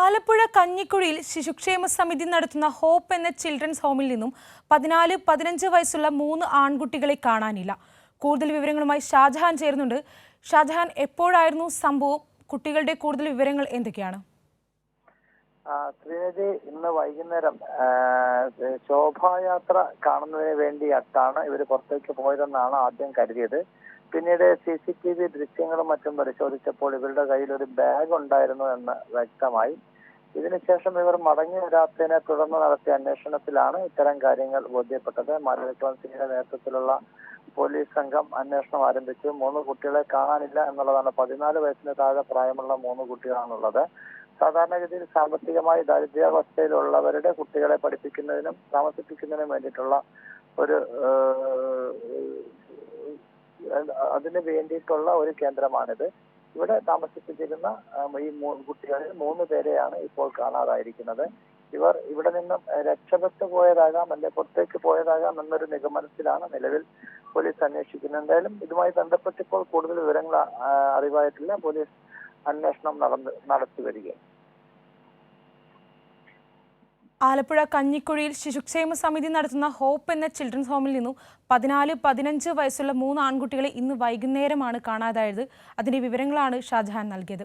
ആലപ്പുഴ കഞ്ഞിക്കുഴിയിൽ ശിശുക്ഷേമ സമിതി നടത്തുന്ന ഹോപ്പ് എന്ന ചിൽഡ്രൻസ് ഹോമിൽ നിന്നും പതിനാല് പതിനഞ്ച് വയസ്സുള്ള മൂന്ന് ആൺകുട്ടികളെ കാണാനില്ല. കൂടുതൽ വിവരങ്ങളുമായി ഷാജഹാൻ ചേരുന്നുണ്ട്. ഷാജഹാൻ എപ്പോഴായിരുന്നു സംഭവം? കുട്ടികളുടെ കൂടുതൽ വിവരങ്ങൾ എന്തൊക്കെയാണ്? ആ, ശ്രീനിധി ഇന്ന് വൈകുന്നേരം ശോഭായാത്ര കാണുന്നതിന് വേണ്ടിയിട്ടാണ് ഇവർ പുറത്തേക്ക് പോയതെന്നാണ് ആദ്യം കരുതിയത്. പിന്നീട് സി സി ടി വി ദൃശ്യങ്ങളും മറ്റും പരിശോധിച്ചപ്പോൾ ഇവരുടെ കയ്യിൽ ഒരു ബാഗ് ഉണ്ടായിരുന്നു എന്ന് വ്യക്തമായി. ഇതിനുശേഷം ഇവർ മടങ്ങി വരാത്തതിനെ തുടർന്ന് നടത്തിയ അന്വേഷണത്തിലാണ് ഇത്തരം കാര്യങ്ങൾ ബോധ്യപ്പെട്ടത്. മാനവികവൻസിയുടെ നേതൃത്വത്തിലുള്ള പോലീസ് സംഘം അന്വേഷണം ആരംഭിച്ചു. മൂന്ന് കുട്ടികളെ കാണാനില്ല എന്നുള്ളതാണ്. പതിനാല് വയസ്സിന് താഴെ പ്രായമുള്ള മൂന്ന് കുട്ടികളാണുള്ളത്. സാധാരണഗതിയിൽ സാമ്പത്തികമായി ദാരിദ്ര്യാവസ്ഥയിലുള്ളവരുടെ കുട്ടികളെ പഠിപ്പിക്കുന്നതിനും താമസിപ്പിക്കുന്നതിനും വേണ്ടിയിട്ടുള്ള ഒരു അതിന് വേണ്ടിയിട്ടുള്ള ഒരു കേന്ദ്രമാണിത്. ഇവിടെ താമസിപ്പിച്ചിരുന്ന ഈ കുട്ടികളിൽ മൂന്ന് പേരെയാണ് ഇപ്പോൾ കാണാതായിരിക്കുന്നത്. ഇവർ ഇവിടെ നിന്നും രക്ഷപ്പെട്ടു പോയതാകാം അല്ലെ പുറത്തേക്ക് പോയതാകാം എന്നൊരു നിഗമനത്തിലാണ് നിലവിൽ പോലീസ് അന്വേഷിക്കുന്നത്. എന്തായാലും ഇതുമായി ബന്ധപ്പെട്ട് ഇപ്പോൾ കൂടുതൽ വിവരങ്ങൾ അറിവായിട്ടില്ല. പോലീസ് അന്വേഷണം നടന്ന് നടത്തി വരികയാണ്. ആലപ്പുഴ കഞ്ഞിക്കുഴിയിൽ ശിശുക്ഷേമ സമിതി നടത്തുന്ന ഹോപ്പ് എന്ന ചിൽഡ്രൻസ് ഹോമിൽ നിന്നും പതിനാല് പതിനഞ്ച് വയസ്സുള്ള മൂന്ന് ആൺകുട്ടികളെ ഇന്ന് വൈകുന്നേരമാണ് കാണാതായത്. അതിന്റെ വിവരങ്ങളാണ് ഷാജഹാൻ നൽകിയത്.